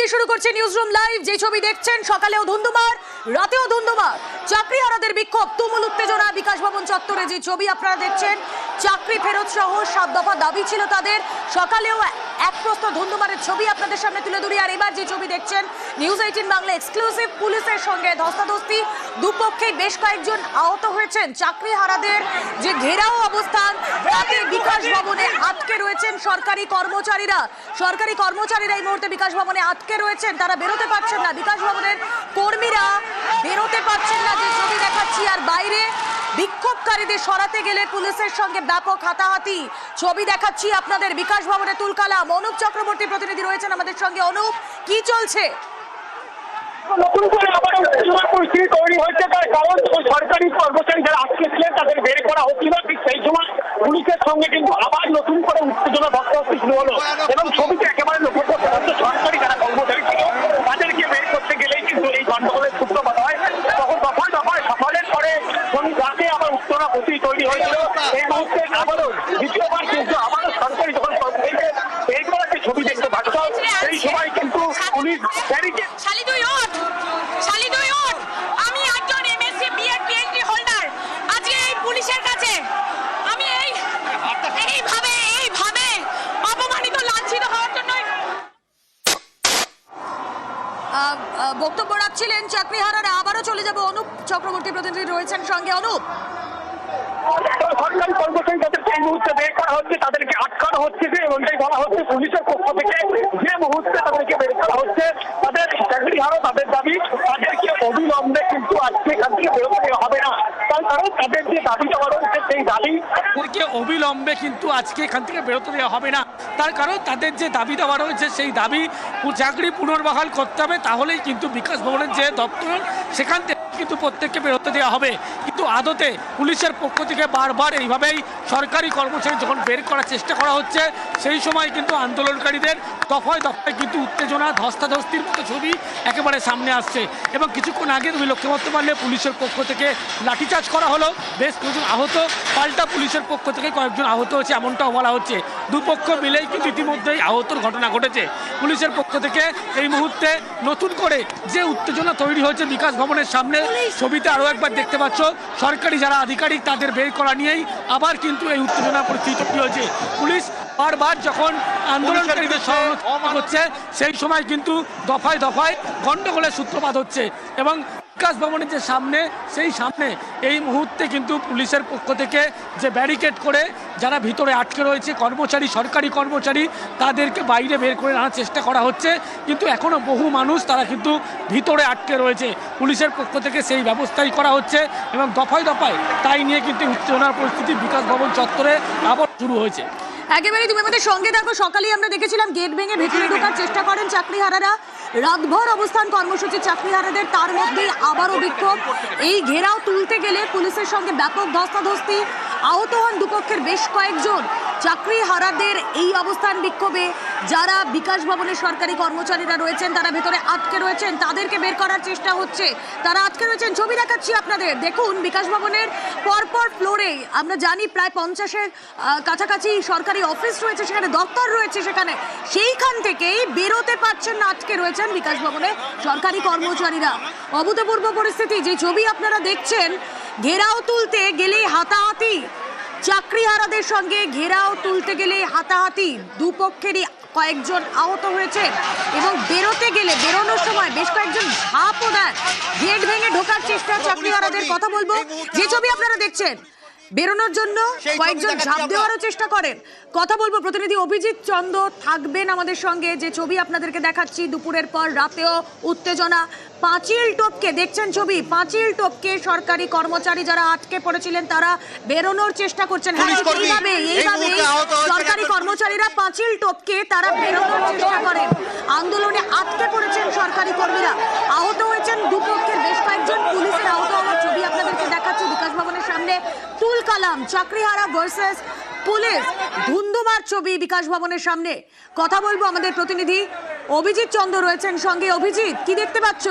দিয়ে শুরু করছে নিউজ রুম লাইভ যে ছবি দেখছেন, সকালেও ধুন্ধুমার, রাতেও ধুন্ধুমার। চাকরিহারাদের বিক্ষোভ, তুমুল উত্তেজনা। বিকাশ ভবন চত্বরে যে ছবি আপনারা দেখছেন চাকরি ফেরত সহ সাত দফা দাবি ছিল তাদের। সকালেও এক প্রস্ত ধুন্ধুমারের ছবি আপনাদের সামনে তুলে ধরি। আর এবার যে ছবি দেখছেন নিউজ এইটিন বাংলা এক্সক্লুসিভ পুলিশের সঙ্গে ধস্তাধস্তি। দুপক্ষে বেশ কয়েকজন আহত হয়েছেন। চাকরিহারাদের যে ঘেরাও অবস্থান, তাতে বিকাশ ভবনে আটকে রয়েছেন সরকারি কর্মচারীরা। সরকারি কর্মচারীরা এই মুহূর্তে বিকাশ ভবনে আটকে রয়েছেন। তারা বেরোতে পারছেন না। বিকাশ ভবনের কর্মীরা বেরোতে পারছেন না। যে ছবি দেখাচ্ছি আর বাইরে বিক্ষোভকারীদের সরাতে গেলে পুলিশের সঙ্গে ব্যাপক হাতাহাতি। ছবি দেখাচ্ছি আপনাদের। বিকাশ ভবনে তুলকালাম। অনুপ চক্রবর্তী প্রতিনিধি রয়েছেন আমাদের সঙ্গে। অনুপ কি চলছে? নতুন করে আবার উত্তেজনার পরিস্থিতি তৈরি হয়েছে। তার কারণ ওই সরকারি কর্মচারী যারা আটকে ছিলেন তাদের বের করা হচ্ছিল ঠিক সেই সময় পুলিশের সঙ্গে কিন্তু আবার নতুন করে উত্তেজনা ধস্তাধস্তি শুরু হলো। এবং ছবিতে একেবারে লক্ষ্য করতে হচ্ছে সরকারি যারা কর্মচারী ছিল তাদেরকে বের করতে গেলেই কিন্তু এই গন্ডগোলের সূত্রপাত হয় তখন দফায় দফায় সকালের পরে শনি রাতে আবার উত্তেজনা প্রতি তৈরি হয়েছিল এই মুহূর্তে আবারও দ্বিতীয়বার কিন্তু আবারও সরকারি যখন কর্মচারীকে বের করার যে ছবি দেখতে পাচ্ছ সেই সময় কিন্তু পুলিশ ব্যারিকেড শালি তুই ওঠ শালি তুই ওঠ আমি একজন এমএসসি বিএড পিএইচডি হোল্ডার আজকে এই পুলিশের কাছে আমি এই এইভাবে এইভাবে অপমানিত লাঞ্ছিত হওয়ার জন্য আহ, আহ, বক্তব্য চাকরি চাকরিহারারা, আবারও চলে যাব অনুপ চক্রবর্তী প্রতিনিধি রয়েছেন সঙ্গে অনুপ। সরকারি কর্মচারী মুহূর্তে বের করা হচ্ছে, তাদেরকে আটকানো হচ্ছে যে এমনটাই বলা হচ্ছে পুলিশের পক্ষ থেকে যে মুহূর্তে তাদেরকে বের করা হচ্ছে, তাদের চাকরি হারো তাদের দাবি, তাদেরকে অবিলম্বে কিন্তু আজকে এখান থেকে বেরোতে হবে না। অবিলম্বে কিন্তু আজকে এখান থেকে বেরোতে দেওয়া হবে না। তার কারণ তাদের যে দাবি দেওয়া রয়েছে, সেই দাবি চাকরি পুনর্বহাল করতে হবে, তাহলেই কিন্তু বিকাশ ভবনের যে দপ্তর, সেখান থেকে কিন্তু প্রত্যেককে বেরোতে দেওয়া হবে। কিন্তু আদতে পুলিশের পক্ষ থেকে বারবার এইভাবেই সরকারি কর্মচারী যখন বের করার চেষ্টা করা হচ্ছে, সেই সময় কিন্তু আন্দোলনকারীদের দফায় দফায় কিন্তু উত্তেজনা, ধস্তাধস্তির মতো ছবি একেবারে সামনে আসছে। এবং কিছুক্ষণ আগে তুমি লক্ষ্য করতে পারলে পুলিশের পক্ষ থেকে লাঠিচার্জ করা হলো। বেশ কয়েকজন আহত, পাল্টা পুলিশের পক্ষ থেকে কয়েকজন আহত হয়েছে, এমনটাও বলা হচ্ছে। দুপক্ষ মিলেই কিন্তু ইতিমধ্যেই আহতর ঘটনা ঘটেছে। পুলিশের পক্ষ থেকে এই মুহূর্তে নতুন করে যে উত্তেজনা তৈরি হয়েছে বিকাশ ভবনের সামনে, ছবিতে আরও একবার দেখতে পাচ্ছ সরকারি যারা আধিকারিক তাদের বের করা নিয়েই আবার কিন্তু এই উত্তেজনা পরিস্থিতি হয়েছে। পুলিশ বারবার যখন আন্দোলনকারীদের হচ্ছে সেই সময় কিন্তু দফায় দফায় গণ্ডগোলের সূত্রপাত হচ্ছে এবং বিকাশ ভবনের যে সামনে সেই সামনে এই মুহূর্তে কিন্তু পুলিশের পক্ষ থেকে যে ব্যারিকেড করে যারা ভিতরে আটকে রয়েছে কর্মচারী সরকারি কর্মচারী তাদেরকে বাইরে বের করে আনার চেষ্টা করা হচ্ছে। কিন্তু এখনও বহু মানুষ তারা কিন্তু ভিতরে আটকে রয়েছে। পুলিশের পক্ষ থেকে সেই ব্যবস্থাই করা হচ্ছে এবং দফায় দফায় তাই নিয়ে কিন্তু উত্তেজনার পরিস্থিতি বিকাশ ভবন চত্বরে আবার শুরু হয়েছে। একেবারে তুমি আমাদের সঙ্গে থাকো। সকালেই আমরা দেখেছিলাম গেট ভেঙে ভেতরে ঢোকার চেষ্টা করেন চাকরিহারারা। রাতভর অবস্থান কর্মসূচি চাকরিহারাদের, তার মধ্যেই আবারও বিক্ষোভ। এই ঘেরাও তুলতে গেলে পুলিশের সঙ্গে ব্যাপক ধস্তাধস্তি। আহত হন দুপক্ষের বেশ কয়েকজন। চাকরিহারাদের এই অবস্থান বিক্ষোভে যারা বিকাশ ভবনের সরকারি কর্মচারীরা রয়েছেন, তারা ভেতরে আটকে রয়েছেন, তাদেরকে বের করার চেষ্টা হচ্ছে। তারা আটকে রয়েছেন, ছবি দেখাচ্ছি আপনাদের। দেখুন, বিকাশ ভবনের পরপর ফ্লোরে আমরা জানি প্রায় পঞ্চাশের কাছাকাছি সরকারি অফিস রয়েছে, সেখানে দপ্তর রয়েছে সেখানে। সেইখান থেকেই বেরোতে পারছেন না, আটকে রয়েছেন বিকাশ ভবনে সরকারি কর্মচারীরা। অভূতপূর্ব পরিস্থিতি, যে ছবি আপনারা দেখছেন, ঘেরাও তুলতে গেলেই হাতাহাতি। চাকরিহারাদের সঙ্গে ঘেরাও তুলতে গেলে হাতাহাতি। দুপক্ষেরই কয়েকজন আহত হয়েছে এবং বেরোতে গেলে বেরোনোর সময় বেশ কয়েকজন ঝাঁপও দেন। গেট ভেঙে ঢোকার চেষ্টা চাকরিহারাদের কথা বলব। যে ছবি আপনারা দেখছেন বেরোনোর জন্য কয়েকজন ঝাঁপ দেওয়ারও চেষ্টা করেন। কথা বলব প্রতিনিধি অভিজিৎ চন্দ থাকবেন আমাদের সঙ্গে। যে ছবি আপনাদেরকে দেখাচ্ছি দুপুরের পর রাতেও উত্তেজনা। পাঁচিল টোপকে দেখছেন ছবি? পাঁচিল টোপকে সরকারি কর্মচারী যারা আটকে পড়েছিলেন তারা বেরোনোর চেষ্টা করছেন। হ্যাঁ, এইভাবে এইভাবে সরকারি কর্মচারীরা পাঁচিল টোপকে তারা বেরোনোর চেষ্টা করেন। আন্দোলনে আটকে পড়েছেন সরকারি কর্মীরা। আহত হয়েছেন দুপক্ষের বেশ কয়েকজন পুলিশের আহত হওয়ার ছবি আপনাদেরকে দেখাচ্ছি। বিকাশ ভবনের সামনে তুল কালাম চাকরিহারা ভার্সেস পুলিশ। ধুন্ধুমার ছবি বিকাশ ভবনের সামনে। কথা বলব আমাদের প্রতিনিধি অভিজিৎ চন্দ্র রয়েছেন সঙ্গে। অভিজিৎ, কি দেখতে পাচ্ছ?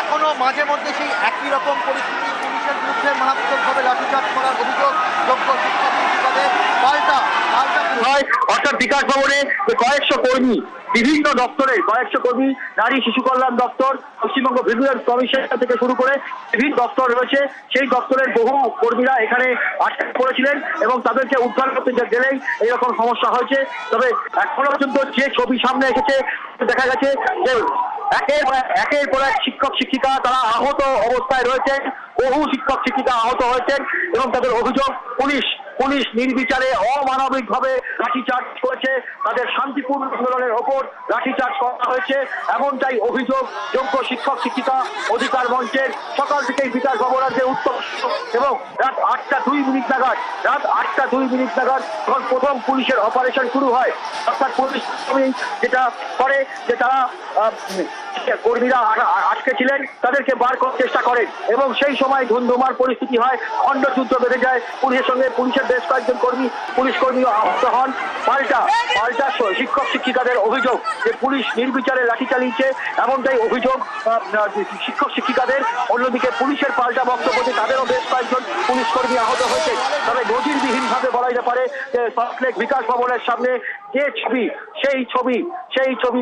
এখনও মাঝে মধ্যে সেই একই রকম পরিস্থিতি পুলিশের বিরুদ্ধে মারাত্মকভাবে লাঠিচার্জ করার অভিযোগ যোগ্য শিক্ষার্থী অর্থাৎ বিকাশ ভবনে যে কয়েকশো কর্মী, বিভিন্ন দপ্তরে কয়েকশো কর্মী, নারী শিশু কল্যাণ দপ্তর, পশ্চিমবঙ্গ ভিজিলেন্স কমিশন থেকে শুরু করে বিভিন্ন দপ্তর রয়েছে। সেই দপ্তরের বহু কর্মীরা এখানে আটকে পড়েছিলেন এবং তাদেরকে উদ্ধার করতে গেলেই এইরকম সমস্যা হয়েছে। তবে এখনও পর্যন্ত যে ছবি সামনে এসেছে, দেখা গেছে যে একের একের পর এক শিক্ষক, শিক্ষিকা তারা আহত অবস্থায় রয়েছেন। বহু শিক্ষক শিক্ষিকা আহত হয়েছেন এবং তাদের অভিযোগ, পুলিশ পুলিশ নির্বিচারে অমানবিকভাবে লাঠিচার্জ করেছে। তাদের শান্তিপূর্ণ আন্দোলনের ওপর লাঠিচার্জ করা হয়েছে। এমনটাই অভিযোগ যোগ্য শিক্ষক শিক্ষিকা অধিকার মঞ্চের। সকাল থেকেই বিকাশ ভবনাথের উত্তর এবং রাত আটটা দুই মিনিট নাগাদ, রাত আটটা দুই মিনিট নাগাদ যখন প্রথম পুলিশের অপারেশন শুরু হয়, অর্থাৎ পুলিশ যেটা করে, যে তারা কর্মীরা আটকে ছিলেন, তাদেরকে বার করার চেষ্টা করেন এবং সেই সময় ধুন্ধুমার পরিস্থিতি হয় খণ্ডযুদ্ধ বেঁধে যায়, পুলিশের সঙ্গে পুলিশের বেশ কয়েকজন কর্মী, পুলিশ কর্মী আহত হন। পাল্টা পাল্টা শিক্ষক শিক্ষিকাদের অভিযোগ যে পুলিশ নির্বিচারে লাঠি চালিয়েছে, এমনটাই অভিযোগ শিক্ষক শিক্ষিকাদের। অন্যদিকে পুলিশের পাল্টা বক্তব্যতে তাদেরও বেশ কয়েকজন পুলিশ কর্মী আহত হয়েছে। তবে নজিরবিহীন ভাবে বলা যেতে পারে যে সল্টলেক বিকাশ ভবনের সামনে যে ছবি, সেই ছবি সেই ছবি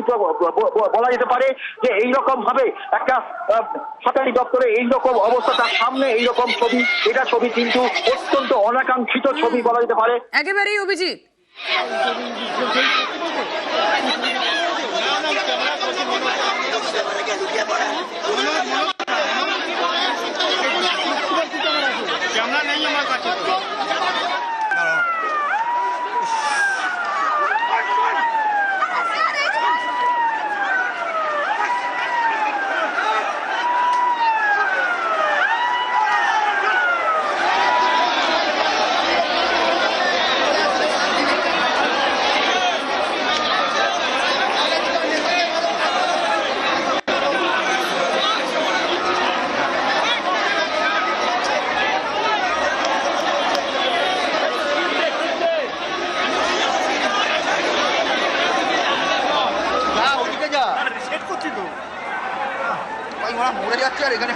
বলা যেতে পারে যে এইরকম ভাবে একটা সরকারি দপ্তরে এইরকম অবস্থা সামনে এইরকম ছবি এটা ছবি কিন্তু অত্যন্ত অনাকাঙ্ক্ষিত ছবি বলা যেতে পারে। একেবারেই অভিজিৎ যা ওদিকে যা সেট করছি তো ভাই মরে যাচ্ছে আর এখানে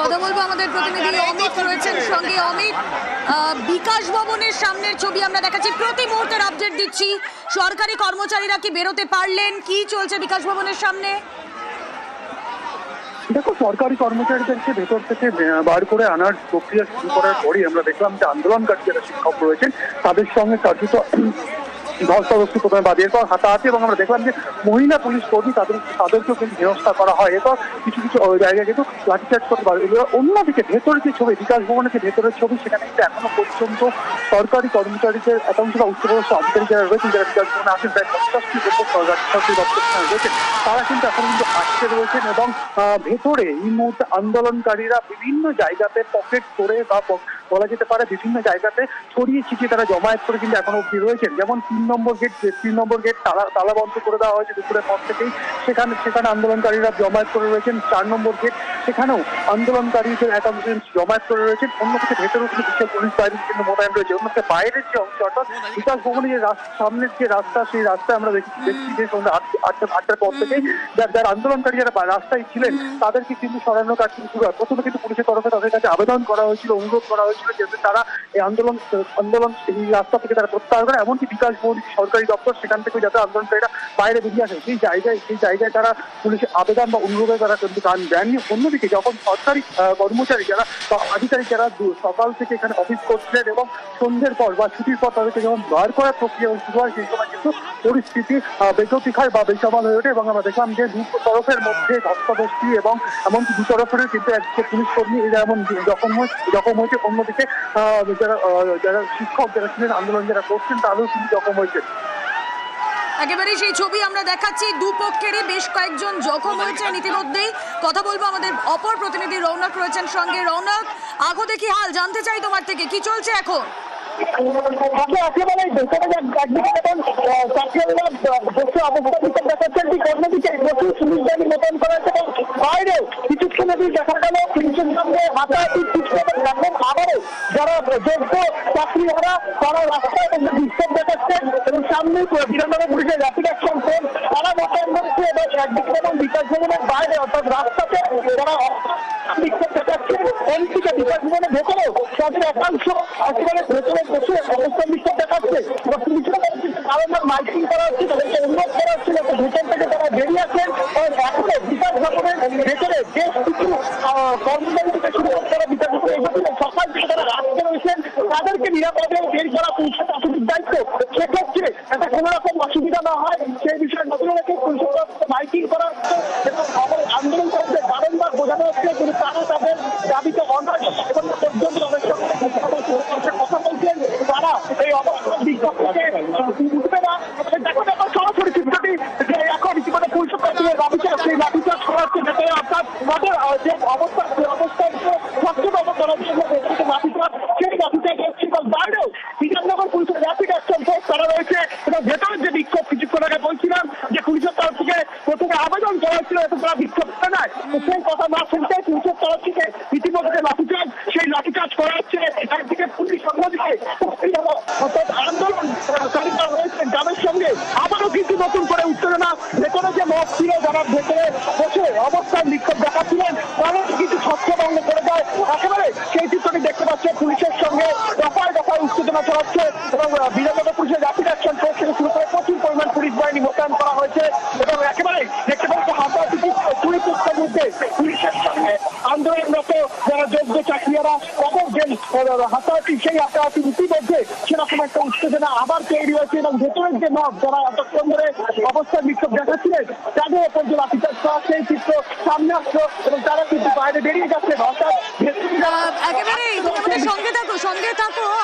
কথা বলব আমাদের প্রতিনিধি অমিত রয়েছেন সঙ্গে অমিত। বিকাশ ভবনের সামনের ছবি আমরা দেখাচ্ছি। প্রতি মুহূর্তের আপডেট দিচ্ছি। সরকারি কর্মচারীরা কি বেরোতে পারলেন? কি চলছে বিকাশ ভবনের সামনে? দেখো সরকারি কর্মচারীদেরকে ভেতর থেকে বার করে আনার প্রক্রিয়া শুরু করার পরই আমরা দেখলাম যে আন্দোলনকারী যারা শিক্ষক রয়েছেন। তাদের সঙ্গে কার্যত ধস্তাধস্তি প্রথমে বাদ। এরপর হাতাহাতি এবং আমরা দেখলাম যে মহিলা পুলিশ কর্মী তাদের তাদেরকেও কিন্তু হেনস্থা করা হয়। এরপর কিছু কিছু জায়গায় কিন্তু লাঠিচার্জ করতে পারে। অন্যদিকে ভেতরে যে ছবি, বিকাশ ভবনের যে ভেতরের ছবি, সেখানে কিন্তু এখনও পর্যন্ত সরকারি কর্মচারীদের একাংশ বা উচ্চপদস্থ আধিকারিক যারা রয়েছেন, যারা বিকাশ ভবনে আসেন প্রায় পঞ্চাশটি উপর সরকারি দপ্তর রয়েছেন, তারা কিন্তু এখন কিন্তু আটকে রয়েছেন এবং ভেতরে এই মুহূর্তে আন্দোলনকারীরা বিভিন্ন জায়গাতে পকেট করে বা বলা যেতে পারে বিভিন্ন জায়গাতে ছড়িয়ে ছিটিয়ে তারা জমায়েত করে কিন্তু এখনও অব্দি রয়েছেন। যেমন তিন নম্বর গেট তিন নম্বর গেট তালা তালা বন্ধ করে দেওয়া হয়েছে দুপুরের পর থেকেই। সেখানে সেখানে আন্দোলনকারীরা জমায়েত করে রয়েছেন। চার নম্বর গেট সেখানেও আন্দোলনকারীদের একাংশ জমায়েত করে রয়েছেন। অন্যদিকে ভেতরেও কিন্তু বিশাল পুলিশ বাহিনী কিন্তু মোতায়েন রয়েছে। অন্যদিকে বাইরের যে অংশ, অর্থাৎ বিকাশ ভবনের যে সামনের যে রাস্তা, সেই রাস্তায় আমরা দেখছি দেখছি যে সন্ধ্যা আট- আটটা, আটটার পর থেকেই যারা যারা আন্দোলনকারী যারা রাস্তায় ছিলেন, তাদেরকে কিন্তু সরানোর কাজ শুরু হয় প্রথমে কিন্তু পুলিশের তরফে তাদের কাছে আবেদন করা হয়েছিল, অনুরোধ করা হয়েছিল। যাতে তারা এই আন্দোলন আন্দোলন, এই রাস্তা থেকে তারা প্রত্যাহার করে, এমনকি বিকাশ ভবন সরকারি দপ্তর, সেখান থেকে যাতে আন্দোলনকারীরা বাইরে বেরিয়ে আসে, সেই জায়গায় সেই জায়গায় তারা পুলিশের আবেদন বা অনুরোধে তারা কিন্তু গান দেননি। অন্যদিকে যখন সরকারি কর্মচারী যারা, বা আধিকারিক যারা সকাল থেকে এখানে অফিস করছিলেন এবং সন্ধ্যের পর বা ছুটির পর তাদেরকে যখন বার করার প্রক্রিয়া শুরু হয়, সেই সময় কিন্তু পরিস্থিতি বেগতিক হয় বা বেসামাল হয়ে ওঠে এবং আমরা দেখলাম যে দু তরফের মধ্যে ধস্তাধস্তি এবং এমনকি দু তরফের কিন্তু একটি পুলিশ কর্মী যেমন জখম হয়েছে জখম হয়েছে অন্যদিকে যারা যারা শিক্ষক, যারা ছিলেন আন্দোলন, যারা করছেন তাদেরও কিন্তু জখম হয়েছে। একেবারেই সেই ছবি আমরা দেখাচ্ছি। দুপক্ষেরই বেশ কয়েকজন জখম হয়েছেন ইতিমধ্যেই। কথা বলব আমাদের অপর প্রতিনিধি রৌনক রয়েছেন সঙ্গে। রৌনক, আগো দেখি হাল, জানতে চাই তোমার থেকে। কি চলছে এখন? আগে একেবারে ভেতরে একদিকে যখন চাকরিরা বসে অবস্থা দেখাচ্ছেন ঠিক অন্যদিকে প্রচুর পুলিশ বাহিনী মোতায়েন এবং বাইরে কিছুক্ষণ আগে দেখা গেল পুলিশের সঙ্গে হাতাহাতি এখন আবারও যারা যোগ্য চাকরি হারা তারা রাস্তায় বিক্ষোভ দেখাচ্ছেন এবং সামনে বিধাননগর পুলিশের র্যাপিড অ্যাকশন ফোর্স তারা মোতায়েন করছে এবং একদিকে যেমন বিকাশ ভবনের বাইরে, অর্থাৎ রাস্তাতে যারা বিক্ষোভ দেখাচ্ছে অন্যদিকে বিকাশ ভবনের ভেতরেও তাদের একাংশ একেবারে ভেতরে বসে অবস্থান বিক্ষোভ দেখাচ্ছে। বারবার মাইকিং করা হচ্ছে, তাদেরকে অনুরোধ করা হচ্ছে ভেতর থেকে তারা বেরিয়ে আসেন। এবং এখনও বিকাশ ভবনের ভেতরে বেশ কিছু কর্মচারী থেকে শুরু করে তারা বিকাশ ভবনে এসেছিলেন সকাল থেকে তারা রাস্তায় রয়েছেন। তাদেরকে নিরাপদে বের করা পুলিশের প্রাথমিক দায়িত্ব। সেক্ষেত্রে যাতে কোনো রকম অসুবিধা না হয়, সেই বিষয়ে নতুন রেখে পুলিশের মাইকিং করা হচ্ছে। এবং খবর আন্দোলন করতে বারংবার বোঝানো হচ্ছে কিন্তু তারা তাদের দাবিতে অনড় এবং পর্যন্ত তাদের সঙ্গে কথা বলছেন তারা এই অবস্থান বিক্ষোভ থেকে আহ, উঠবে না দেখো দেখো সরাসরি চিত্রটি যে এখন ইতিমধ্যে পুলিশের তরফ থেকে লাঠিচার্জ সেই লাঠিচার্জ করা হচ্ছে যাতে অর্থাৎ যে অবস্থা করার বিধাননগর পুলিশের যে যে তরফ থেকে সেই করা হচ্ছে। পুলিশ অর্থাৎ আন্দোলনকারীরা রয়েছেন তাদের সঙ্গে। আবারও কিন্তু নতুন করে উত্তেজনা। ভেতরে যে মত ছিল, যারা ভেতরে বসে অবস্থান বিক্ষোভ দেখাচ্ছিলেন তারা কিন্তু ছত্রভঙ্গ করে দেয় একেবারে সেই চিত্রটি পুলিশের সঙ্গে দফায় দফায় উত্তেজনা চলাচ্ছে এবং আহ, পুলিশের র্যাপিড অ্যাকশন ফোর্স থেকে শুরু করে প্রচুর পরিমাণ পুলিশ বাহিনী মোতায়েন করা হয়েছে এবং একেবারে দেখতে পাচ্ছে হাতাহাতি দুই পক্ষের মধ্যে পুলিশের সঙ্গে আন্দোলনরত যারা যোগ্য চাকরিয়ারা তাদের যে হাতাহাতি সেই হাতাহাতি ইতিমধ্যে সেরকম একটা উত্তেজনা আবার তৈরি হয়েছে এবং ভেতরের যে মত যারা এতক্ষণ ধরে অবস্থান বিক্ষোভ দেখাচ্ছিলেন তাদের ওপর যে লাঠিচার্জ করা সেই চিত্র সামনে আসলো এবং তারা কিন্তু বাইরে বেরিয়ে যাচ্ছে অর্থাৎ ভেতরে